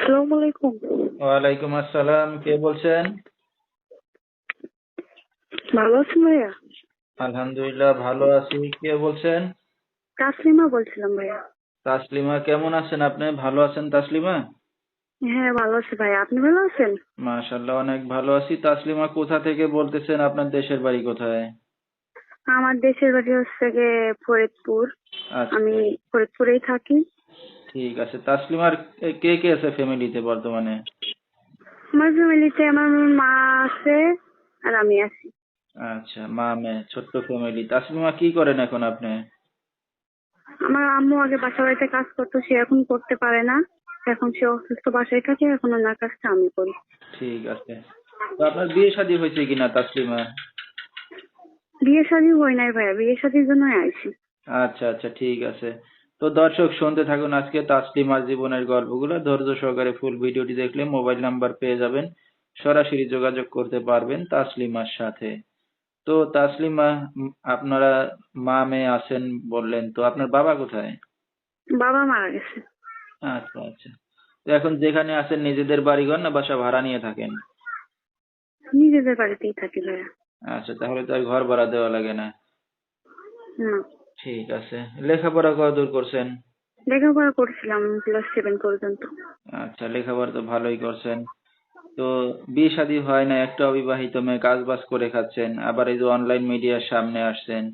আসসালামু আলাইকুম। ওয়ালাইকুম আসসালাম কে বলছেন? ভালো আছেন ভাইয়া? আলহামদুলিল্লাহ ভালো আছি। কে বলছেন? তাসলিমা বলছিলাম ভাইয়া। তাসলিমা কেমন আছেন আপনি? ভালো আছেন তাসলিমা? হ্যাঁ ভালো আছি ভাইয়া। আপনি ভালো আছেন? মাশাল্লাহ অনেক ভালো আছি। তাসলিমা কোথা থেকে বলতেছেন আপনার দেশের বাড়ি কোথায়? আমার দেশের বাড়ি হচ্ছে গিয়ে ফরিদপুর। আচ্ছা। আমি ফরিদপুরেই থাকি। ঠিক আছে। তাসলিমার কে- কে আছে ফ্যামিলিতে বর্তমানে? আমার ফ্যামিলিতে আমার মা আছে আর আমি আছি। আচ্ছা মা মেয়ে ছোট্ট ফ্যামিলি তাসলিমা কি করেন এখন আপনি? আমার আম্মু আগে বাসা বাড়িতে কাজ করতো সে এখন করতে পারে না। এখন সে অসুস্থ বাসায় থাকে এখন ওনার কাজটা আমি করি। ঠিক আছে। তো আপনার বিয়ে শাদী হয়েছে কিনা তাসলিমা বিয়ে শাদী হয় নাই ভাইয়া বিয়ে শাদীর জন্যই আইছি। আচ্ছা আচ্ছা ঠিক আছে। তো দর্শক শুনতে থাকুন আজকে তাসলিমার জীবনের গল্পগুলো। ধৈর্য সহকারে ফুল ভিডিওটি দেখলে মোবাইল নাম্বার পেয়ে যাবেন। সরাসরি যোগাযোগ করতে পারবেন তাসলিমার সাথে। তো তাসলিমা আপনারা মা মেয়ে আছেন বললেন তো আপনার বাবা কোথায়? বাবা মারা গেছে। আচ্ছা আচ্ছা। তো এখন যেখানে আছেন নিজেদের বাড়িঘর না বাসা ভাড়া নিয়ে থাকেন? নিজেদের বাড়িতেই থাকি ভাইয়া। আচ্ছা তাহলে তো আর ঘর ভাড়া দেওয়া লাগে না। না। ঠিক আছে। লেখাপড়া কতদূর করছেন? লেখাপড়া করছিলাম ক্লাস সেভেন পর্যন্ত। আচ্ছা লেখাপড়া তো ভালোই করছেন। তো বিয়ে শাদী হয় না একটা অবিবাহিত মেয়ে কাজ বাজ করে খাচ্ছেন আবার এই যে অনলাইন মিডিয়ার সামনে আসছেন।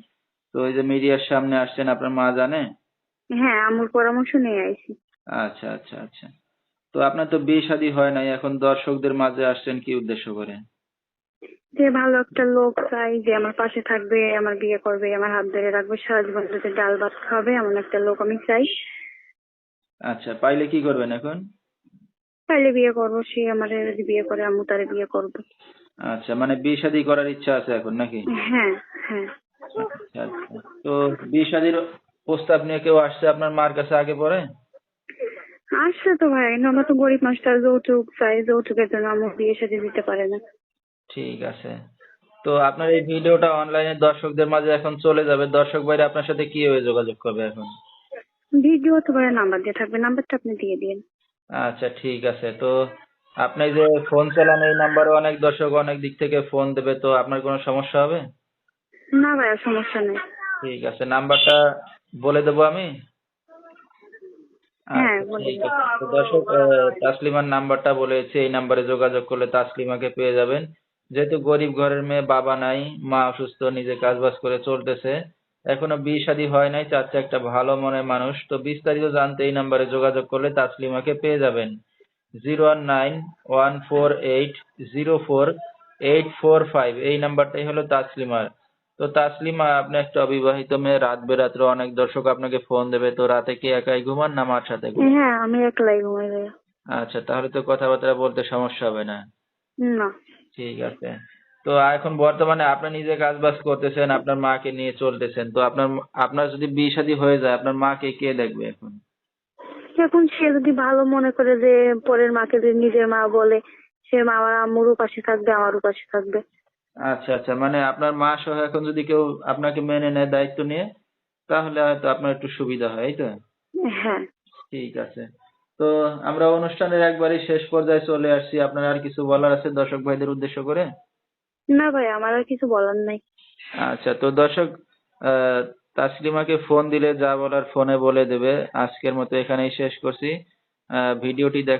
তো এই যে মিডিয়ার সামনে আসছেন আপনার মা জানে? হ্যাঁ আমার পরামর্শ নিয়ে আইছি। আচ্ছা আচ্ছা আচ্ছা। তো আপনার তো বিয়ে শাদী হয় নাই এখন দর্শকদের মাঝে আসছেন কি উদ্দেশ্য করে? যে ভালো একটা লোক চাই যে আমার পাশে থাকবে আমার বিয়ে করবে আমার হাত ধরে রাখবে সারা জীবন যাতে ডাল ভাত খাবে এমন একটা লোক আমি চাই। আচ্ছা পাইলে কি করবেন এখন? তাইলে বিয়ে করব সে আমার যদি বিয়ে করে আমি তারে বিয়ে করব। আচ্ছা মানে বিয়ে শাদী করার ইচ্ছা আছে এখন নাকি? হ্যাঁ হ্যাঁ। আচ্ছা আচ্ছা। তো বিয়ে শাদীর প্রস্তাব নিয়ে কেউ আসছে আপনার মার কাছে আগে পরে? আসছে তো ভাই আমরা তো গরিব মানুষটা যৌতুক চাই যৌতুকের জন্য আমার বিয়ে শাদী দিতে পারে না। ঠিক আছে। তো আপনার এই ভিডিওটা অনলাইনে দর্শকদের মাঝে এখন চলে যাবে। দর্শক ভাইরা আপনার সাথে কি কীভাবে যোগাযোগ করবে এখন? ভিডিও তো ভাই নাম্বার দিয়ে থাকবে। নাম্বারটা আপনি দিয়ে দিন। আচ্ছা ঠিক আছে। তো আপনি যে ফোন চালান এই নাম্বারে অনেক দর্শক অনেক দিক থেকে ফোন দেবে। তো আপনার কোনো সমস্যা হবে? না ভাইয়া সমস্যা নেই। ঠিক আছে নাম্বারটা বলে দেবো আমি? হ্যাঁ, আচ্ছা, দর্শক তাসলিমার নাম্বারটা বলেছে। এই নাম্বারে যোগাযোগ করলে তাসলিমাকে পেয়ে যাবেন। যেহেতু গরিব ঘরের মেয়ে বাবা নাই মা অসুস্থ নিজে কাজবাজ করে চলতেছে এখনও বিয়ে শাদী হয় নাই চাচ্ছে একটা ভালো মনের মানুষ তো বিস্তারিত জানতে এই নাম্বারে যোগাযোগ করলে তাসলিমাকে পেয়ে যাবেন। Zero one nine one four eight zero four eight four five এই নাম্বারটাই হলো তাসলিমার। তো তাসলিমা আপনি একটা অবিবাহিত মেয়ে রাত বেরাত্রে অনেক দর্শক আপনাকে ফোন দেবে তো রাতে কি একাই ঘুমান না মার সাথে হ্যাঁ আমি একলাই ঘুমাই আচ্ছা তাহলে তো কথাবার্তা বলতে সমস্যা হবে না। না। ঠিক আছে। তো এখন বর্তমানে আপনি নিজে কাজ বাজ করতেছেন আপনার মাকে নিয়ে চলতেছেন। তো আপনার আপনার যদি বিয়ে শাদী হয়ে যায় আপনার মাকে কে দেখবে এখন? এখন সে যদি ভালো মনে করে যে পরের মাকে যদি নিজের মা বলে সে মা আমার আম্মুরও পাশে থাকবে আমারও পাশে থাকবে। আচ্ছা আচ্ছা মানে আপনার মা সহ এখন যদি কেউ আপনাকে মেনে নেয় দায়িত্ব নিয়ে তাহলে হয়তো আপনার একটু সুবিধা হয় এই তো? হ্যাঁ। ঠিক আছে। তো আমরা অনুষ্ঠানের একবারই শেষ পর্যায়ে চলে আসছি। আপনার আর কিছু বলার আছে দর্শক ভাইদের উদ্দেশ্য করে? না ভাই আমার আর কিছু বলার নাই। আচ্ছা তো দর্শক তাসলিমাকে ফোন দিলে যা বলার ফোনে বলে দেবে। আজকের মতো এখানেই শেষ করছি। ভিডিওটি দেখ